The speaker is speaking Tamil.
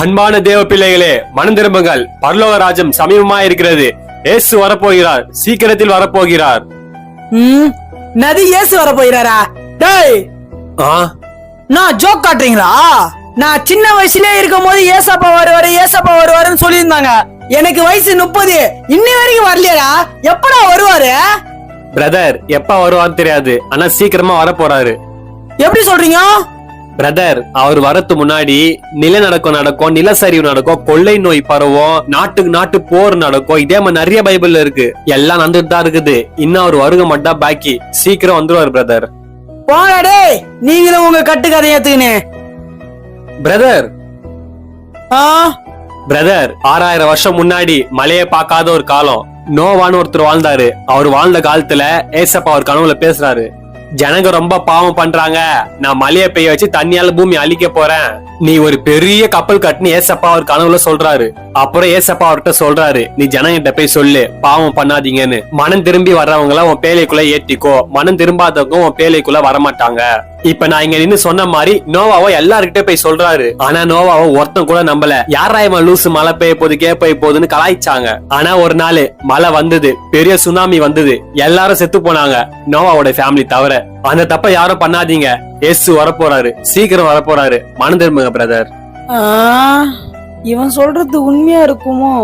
அன்பான தேவ பிள்ளைகளே மனம் திரும்புங்கள். பரலோக ராஜ்யம் சமீபமா இருக்கிறது இயேசு வரப்போகிறார். சீக்கிரத்தில் வரப்போகிறார். ம் நதி இயேசு வர போயிறாரா டேய் ஆ? நான் ஜோக் காட்டுறீங்களா? நான் சின்ன வயசுலயே இருக்கும் போது ஏசப்பா வருவாரு ஏசப்பா வருவாருன்னு சொல்லியிருந்தாங்க. எனக்கு வயசு முப்பது. இன்னி வரைக்கும் வரலையாடா. எப்படா வருவாரு? பிரதர் எப்ப வருவான்னு தெரியாது. ஆனா சீக்கிரமா வரப்போறாரு. எப்படி சொல்றீங்க? பிரதர் அவர் வரத்து முன்னாடி நிலநடுக்கம் நடக்கும் நிலச்சரிவு நடக்கும் கொள்ளை நோய் பரவும் நாட்டுக்கு நாட்டு போர் நடக்கும். இதே மாதிரி நிறைய பைபிள்ல இருக்கு. எல்லாம் நடந்துட்டு தான் இருக்குது. இன்னும் அவர் வருகை மட்டும் பாக்கி. சீக்கிரம் வந்துருவாரு பிரதர் டேய் நீங்களும் உங்க கட்டுக்கதை ஏத்துக்கினு பிரதர் பிரதர் ஆறாயிரம் வருஷம் முன்னாடி மழையை பார்க்காத ஒரு காலம். நோவான்னு ஒருத்தர் வாழ்ந்தாரு. அவர் வாழ்ந்த காலத்துல ஏசப்பா அவர் கனவுல பேசுறாரு. ஜனங்க ரொம்ப பாவம் பண்றாங்க. நான் மழையை பெய்ய வச்சு தண்ணியால பூமி அழிக்க போறேன். நீ ஒரு பெரிய கப்பல் கட்டுன்னு ஏசப்பா அவர் கனவுல சொல்றாரு. அப்புறம் ஏசப்பா அவர்கிட்ட சொல்றாரு நீ ஜனங்கிட்ட போய் சொல்லு பாவம் பண்ணாதீங்கன்னு. மனம் திரும்பி வர்றவங்கள உன் பேலைக்குள்ள ஏத்திக்கோ. மனம் திரும்பாதவங்க உன் பேலைக்குள்ள வரமாட்டாங்க. இப்ப நான் இங்க நின்னு சொன்ன மாதிரி நோவாவோ எல்லாருக்கிட்டே போய் சொல்றாரு. ஆனா நோவாவோ ஒருத்தன் கூட நம்பல. யாரா இவன் லூசு மழை பெய்ய போகுது கே பெய்ய போகுதுன்னு கலாய்ச்சாங்க. ஆனா ஒரு நாள் மழை வந்தது பெரிய சுனாமி வந்தது. எல்லாரும் செத்து போனாங்க நோவாவோட ஃபேமிலி தவிர. அந்த தப்ப யாரும் பண்ணாதீங்க. ஏசு வரப்போறாரு சீக்கிரம் வரப்போறாரு. மனம் திரும்புங்க பிரதர் இவன் சொல்றது உண்மையா இருக்குமோ?